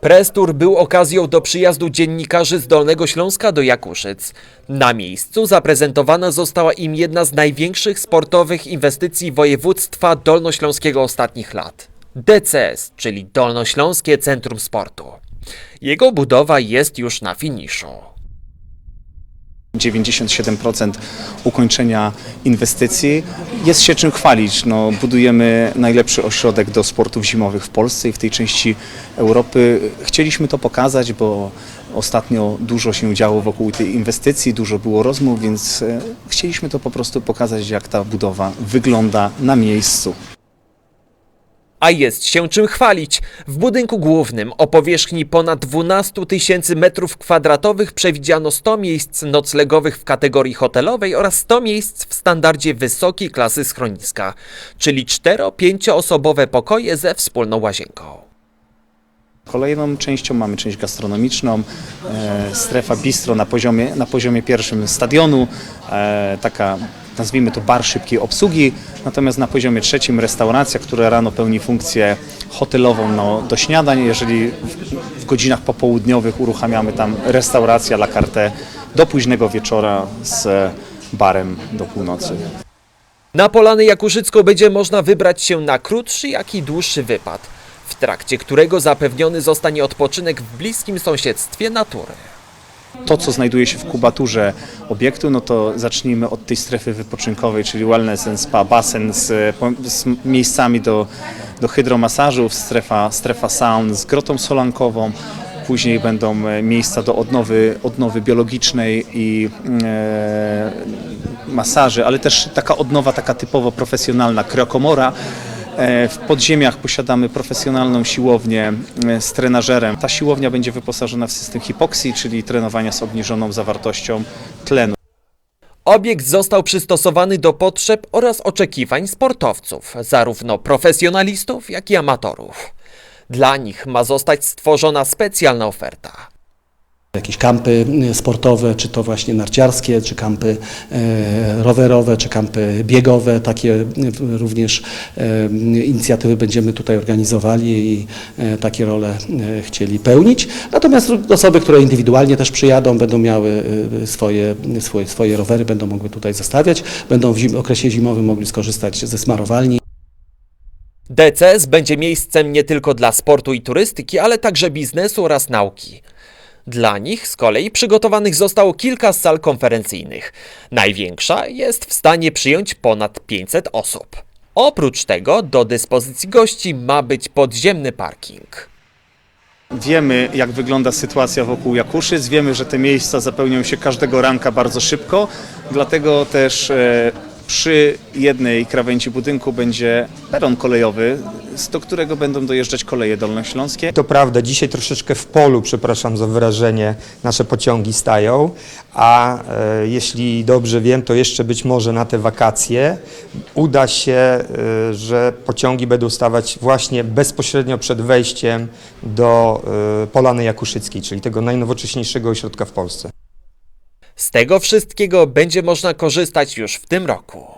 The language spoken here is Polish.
Prestur był okazją do przyjazdu dziennikarzy z Dolnego Śląska do Jakuszyc. Na miejscu zaprezentowana została im jedna z największych sportowych inwestycji województwa dolnośląskiego ostatnich lat. DCS, czyli Dolnośląskie Centrum Sportu. Jego budowa jest już na finiszu. 97% ukończenia inwestycji. Jest się czym chwalić. No, budujemy najlepszy ośrodek do sportów zimowych w Polsce i w tej części Europy. Chcieliśmy to pokazać, bo ostatnio dużo się działo wokół tej inwestycji, dużo było rozmów, więc e, chcieliśmy to po prostu pokazać, jak ta budowa wygląda na miejscu. A jest się czym chwalić. W budynku głównym o powierzchni ponad 12 tysięcy metrów kwadratowych przewidziano 100 miejsc noclegowych w kategorii hotelowej oraz 100 miejsc w standardzie wysokiej klasy schroniska, czyli 4-5 osobowe pokoje ze wspólną łazienką. Kolejną częścią mamy część gastronomiczną, e, strefa bistro na poziomie, na poziomie pierwszym stadionu, e, taka nazwijmy to bar szybkiej obsługi, natomiast na poziomie trzecim restauracja, która rano pełni funkcję hotelową no, do śniadań, jeżeli w, w godzinach popołudniowych uruchamiamy tam restaurację la carte do późnego wieczora z barem do północy. Na Polanę Jakuszycką będzie można wybrać się na krótszy, jak i dłuższy wypad, w trakcie którego zapewniony zostanie odpoczynek w bliskim sąsiedztwie natury. To, co znajduje się w kubaturze obiektu, no to zacznijmy od tej strefy wypoczynkowej, czyli wellness and spa, basen z, z miejscami do, do hydromasażów, strefa, strefa saun z grotą solankową. Później będą e, miejsca do odnowy, odnowy biologicznej i e, masaży, ale też taka odnowa taka typowo profesjonalna, kriokomora. E, W podziemiach posiadamy profesjonalną siłownię e, z trenażerem. Ta siłownia będzie wyposażona w system hipoksji, czyli trenowania z obniżoną zawartością tlenu. Obiekt został przystosowany do potrzeb oraz oczekiwań sportowców, zarówno profesjonalistów, jak i amatorów. Dla nich ma zostać stworzona specjalna oferta. Jakieś kampy y, sportowe, czy to właśnie narciarskie, czy kampy e, rowerowe, czy kampy biegowe. Takie y, również e, inicjatywy będziemy tutaj organizowali i e, takie role chcieli pełnić. Natomiast osoby, które indywidualnie też przyjadą, będą miały y, swoje, swoje, swoje rowery, będą mogły tutaj zostawiać, będą w zim, okresie zimowym mogli skorzystać ze smarowalni. DCS będzie miejscem nie tylko dla sportu i turystyki, ale także biznesu oraz nauki. Dla nich z kolei przygotowanych zostało kilka sal konferencyjnych. Największa jest w stanie przyjąć ponad 500 osób. Oprócz tego do dyspozycji gości ma być podziemny parking. Wiemy, jak wygląda sytuacja wokół Jakuszyc, wiemy, że te miejsca zapełnią się każdego ranka bardzo szybko, dlatego też e, przy jednej krawędzi budynku będzie peron kolejowy, do którego będą dojeżdżać koleje dolnośląskie. To prawda, dzisiaj troszeczkę w polu, przepraszam za wyrażenie, nasze pociągi stają, a e, jeśli dobrze wiem, to jeszcze być może na te wakacje uda się, e, że pociągi będą stawać właśnie bezpośrednio przed wejściem do e, Polany Jakuszyckiej, czyli tego najnowocześniejszego ośrodka w Polsce. Z tego wszystkiego będzie można korzystać już w tym roku.